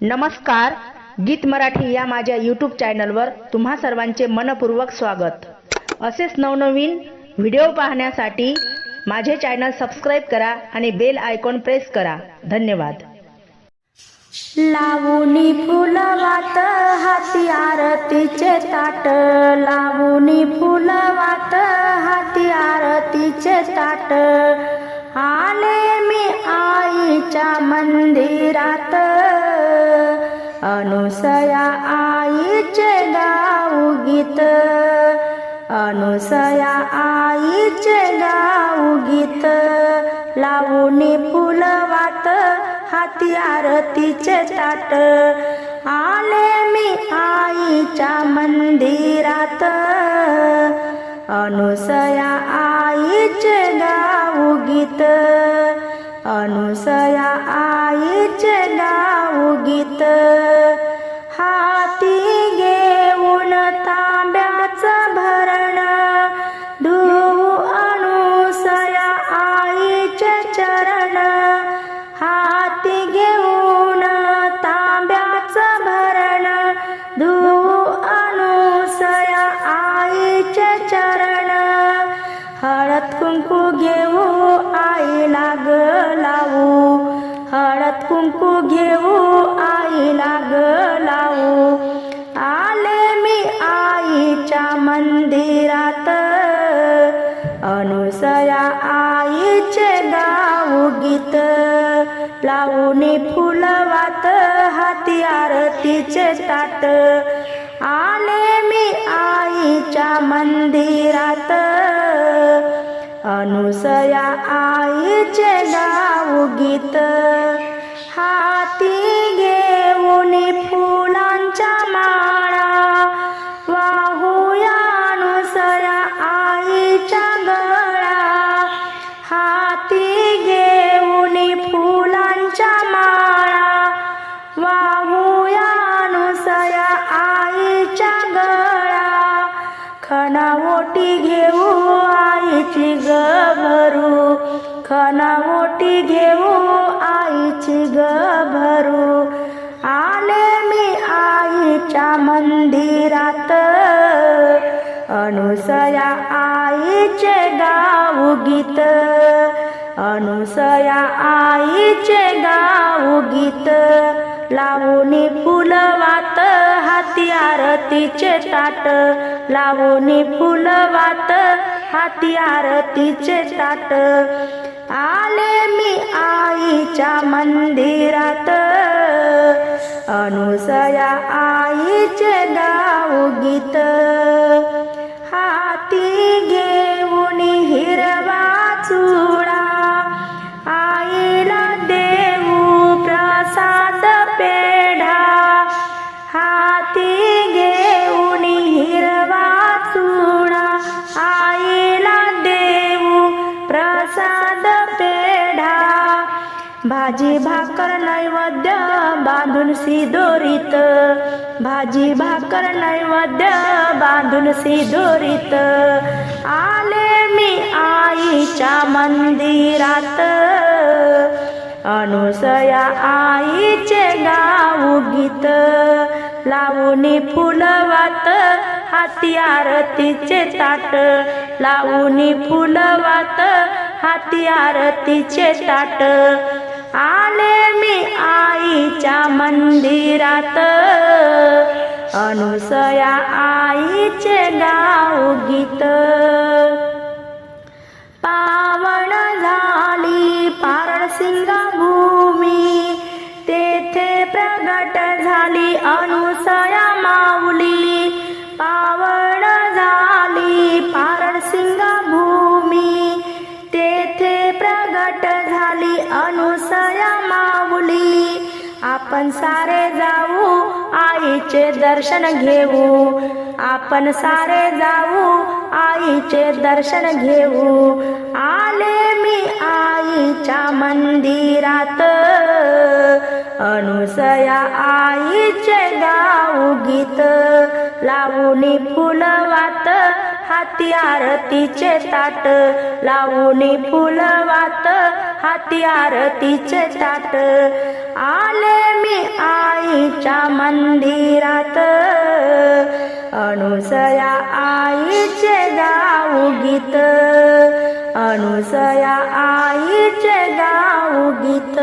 नमस्कार गीत मराठी या माझ्या यूट्यूब चॅनलवर तुम्हा सर्वांचे मनपूर्वक स्वागत. असेच नवनवीन व्हिडिओ पाहण्यासाठी माझे चॅनल सबस्क्राईब करा आणि बेल आयकॉन प्रेस करा. धन्यवाद. लावणी फुलवात हाती आरतीचे ताट. लावणी फुलवात हाती आरतीचे ताट. आले मी आईच्या मंदिरात. अनुसया आईचे गाऊ गीत. अनुसया आईचे गाऊ गीत. लावूनी फुलवात हाती आरतीचे ताट. आले मी आईच्या मंदिरात. अनुसया आईचे गाऊ गीत. अनुसया आईचे गाऊ गीत हाती घेऊन तांब्याच भरण धुवू अनुसया आईचे चरण. हाती घेऊन तांब्याच भरण धुवू अनुसया आईचे चरण. हळद कुंकू घेऊन हळद कुंकू घेऊ आईला ग लावू. आले मी आईच्या मंदिरात. अनुसया आईचे गाऊ गीत. लावूनी फुलवात हाती आरतीचे ताट आले मी आईच्या मंदिरात. अनुसया आईचे गाऊ गीत. गळा हाती घेऊन फुलांच्या माळा. वाहूया अनुसया आईच्या गळा. खणावोटी घेऊ आईची ग भरू. खणावोटी घेऊ आईची ग भरू. आले मी आईच्या मंदिरात. अनुसया आईचे गाऊ गीत अनुसया आईचे गाऊ गीत. लावूनी फुलवात हाती आरतीचे ताट. लावणी फुलवात हाती आरतीचे ताट. आले मी आईच्या मंदिरात अनुसया आईचे गाऊ हिरवा चुडा आईला देऊ प्रसाद पेढा. हाती घेऊन हिरवा चुडा आईला देऊ प्रसाद पेढा. भाजी भाकर नैवेद्य बांधून सिदोरीत. भाजी भाकर नैवेद्य बांधून सिदोरीत. आ आईच्या मंदिरात. अनुसया आईचे गाऊ गीत. लावणी फुलवात हाती आरतीचे ताट. लावणी फुलवात हाती आरतीचे ताट. आले मी आईच्या मंदिरात. अनुसया आईचे गाऊ गीत. प्रगट झाली अनुसया माऊली. पावण झाली पारसिंग भूमी तेथे प्रगट झाली अनुसया माऊली. आपण सारे जाऊ आईचे दर्शन घेऊ. आपण सारे जाऊ आईचे दर्शन घेऊ. आले मी आईच्या मंदिरात. अनुसया आईचे गाऊ गीत. लावणी फुलवात हाती आरतीचे ताट. लावणी फुलवात हाती आरतीचे ताट. आले मी आईच्या मंदिरात. अनुसया आईचे गाऊ गीत. अनुसया आईचे गाऊ गीत.